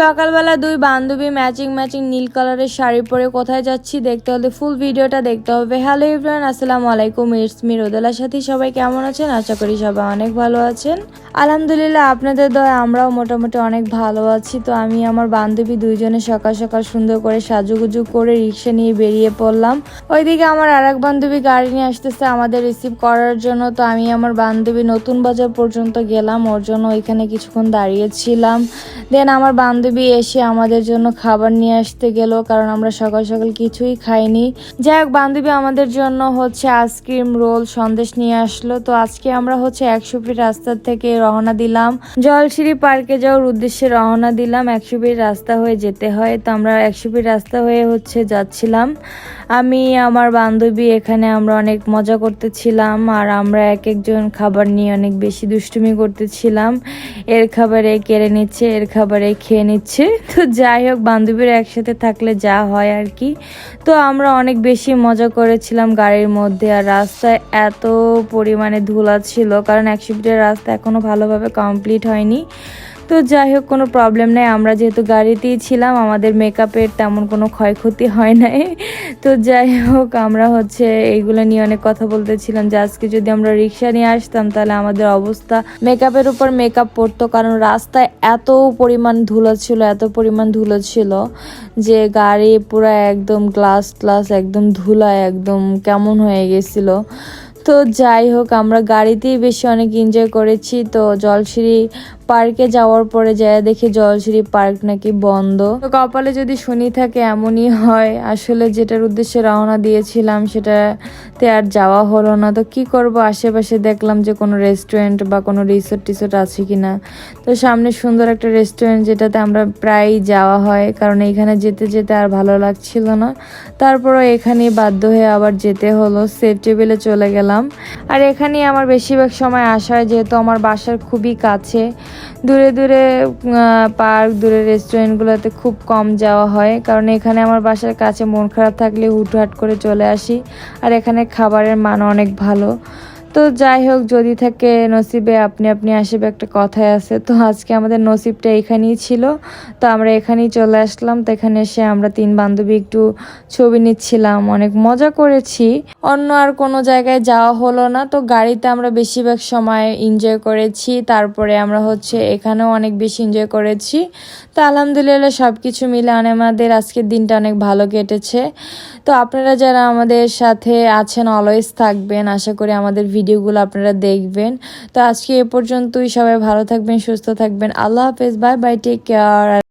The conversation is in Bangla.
সকালবেলা দুই বান্ধবী ম্যাচিং ম্যাচিং নীল কালারের শাড়ি পরে কোথায় যাচ্ছি দেখতে হলে ফুল ভিডিওটা দেখতে হবে। হ্যালো ইভরান আসসালামু আলাইকুম ইটস মি রোদেলার সাথে। সবাই কেমন আছেন? আশা করি সবাই অনেক ভালো আছেন। আলহামদুলিল্লাহ, আপনাদের দয় আমরাও মোটামুটি অনেক ভালো আছি। তো আমি আমার বান্ধবী দুইজনে সকাল সকাল সুন্দর করে সাজুগুজু করে রিক্সা নিয়ে বেরিয়ে পড়লাম। ওইদিকে আমার আর এক বান্ধবী গাড়ি নিয়ে আসতেছে আমাদের রিসিভ করার জন্য। তো আমি আমার বান্ধবী নতুন বাজার পর্যন্ত গেলাম, ওর জন্য ওইখানে কিছুক্ষণ দাঁড়িয়েছিলাম। দেন আমার বান্ধবী এসে আমাদের জন্য খাবার নিয়ে আসতে গেল, কারণ আমরা সকাল সকাল কিছুই খাইনি। যাই হোক, বান্ধবী আমাদের জন্য হচ্ছে আইসক্রিম, রোল, সন্দেশ নিয়ে আসলো। তো আজকে আমরা হচ্ছে একশো ফিট রাস্তা থেকে রওনা দিলাম। জলসিঁড়ি পার্কে যাওয়ার উদ্দেশ্যে রওনা দিলাম। একশো ফিট রাস্তা হয়ে যেতে হয়। তো আমরা একশো ফিট রাস্তা হয়ে হচ্ছে যাচ্ছিলাম। আমি, আমার বান্ধবী, এখানে আমরা অনেক মজা করতেছিলাম। আর আমরা এক একজন খাবার নিয়ে অনেক বেশি দুষ্টুমি করতেছিলাম। এর খাবারে কেড়ে নিচ্ছে, এর খাবারে খেয়ে নিচ্ছে। তো যাই হোক, বান্ধবীরা একসাথে থাকলে যা হয় আর কি। তো আমরা অনেক বেশি মজা করেছিলাম গাড়ির মধ্যে। আর রাস্তায় এত পরিমাণে ধুলা ছিল, কারণ একশো ফিটের রাস্তা এখনও ভালোভাবে কমপ্লিট হয়নি। তো যাই হোক, কোনো প্রবলেম নেই। আমরা যেহেতু গাড়িতেই ছিলাম, আমাদের মেকআপের তেমন কোনো ক্ষয়ক্ষতি হয় নাই। তো যাই হোক, আমরা হচ্ছে এইগুলো নিয়ে অনেক কথা বলতেছিলাম যে, আজকে যদি আমরা রিক্সা নিয়ে আসতাম, তাহলে আমাদের অবস্থা মেকআপের উপর মেকআপ পড়তো কারণ রাস্তায় এত পরিমাণ ধুলো ছিল, এত পরিমাণ ধুলো ছিল যে গাড়ি পুরো একদম গ্লাস গ্লাস একদম ধুলা একদম কেমন হয়ে গেছিল। তো যাই হোক, আমরা গাড়িতেই বেশি অনেক এনজয় করেছি। তো জলসিঁড়ি পার্কে যাওয়ার পরে যায় দেখি জলসিঁড়ি পার্ক নাকি বন্ধ। তো কপালে যদি শনি থাকে এমনই হয়, আসলে যেটার উদ্দেশ্যে রওনা দিয়েছিলাম সেটাতে আর যাওয়া হলো না। তো কি করব? আশেপাশে দেখলাম যে কোনো রেস্টুরেন্ট বা কোনো রিসোর্ট টিসোর্ট আছে কিনা। তো সামনে সুন্দর একটা রেস্টুরেন্ট যেটাতে আমরা প্রায়ই যাওয়া হয়, কারণ এখানে যেতে যেতে আর ভালো লাগছিল না। তারপরও এখানেই বাধ্য হয়ে আবার যেতে হলো সেফ টেবিলে চলে গেলাম। আর এখানেই আমার বেশিরভাগ সময় আসা হয়, যেহেতু আমার বাসার খুবই কাছে। দূরে দূরে পার্ক দূরে রেস্টুরেন্টগুলোতে খুব কম যাওয়া হয়। কারণ এখানে আমার বাসার কাছে মন খারাপ থাকলে হুটহাট করে চলে আসি। আর এখানে খাবারের মান অনেক ভালো। তো যাই হোক, যদি থাকে নসিবে, আপনি আপনি আসবে, একটা কথাই আছে। তো আজকে আমাদের নসিবটা এখানেই ছিল। তো আমরা এখানেই চলে আসলাম। তো এখানে এসে আমরা তিন বান্ধবী একটু ছবি নিচ্ছিলাম। অনেক মজা করেছি। অন্য আর কোনো জায়গায় যাওয়া হলো না। তো গাড়িতে আমরা বেশিরভাগ সময় এনজয় করেছি। তারপরে আমরা হচ্ছে এখানেও অনেক বেশি এনজয় করেছি। তো আলহামদুলিল্লাহ সব কিছু মিলে আমাদের আজকের দিনটা অনেক ভালো কেটেছে। তো আপনারা যারা আমাদের সাথে আছেন অলওয়েজ থাকবেন। আশা করি আমাদের ভিডিওগুলো আপনারা দেখবেন। তো আজকে এ পর্যন্তই। সবাই ভালো থাকবেন, সুস্থ থাকবেন। আল্লাহ হাফেজ। Bye bye. Take care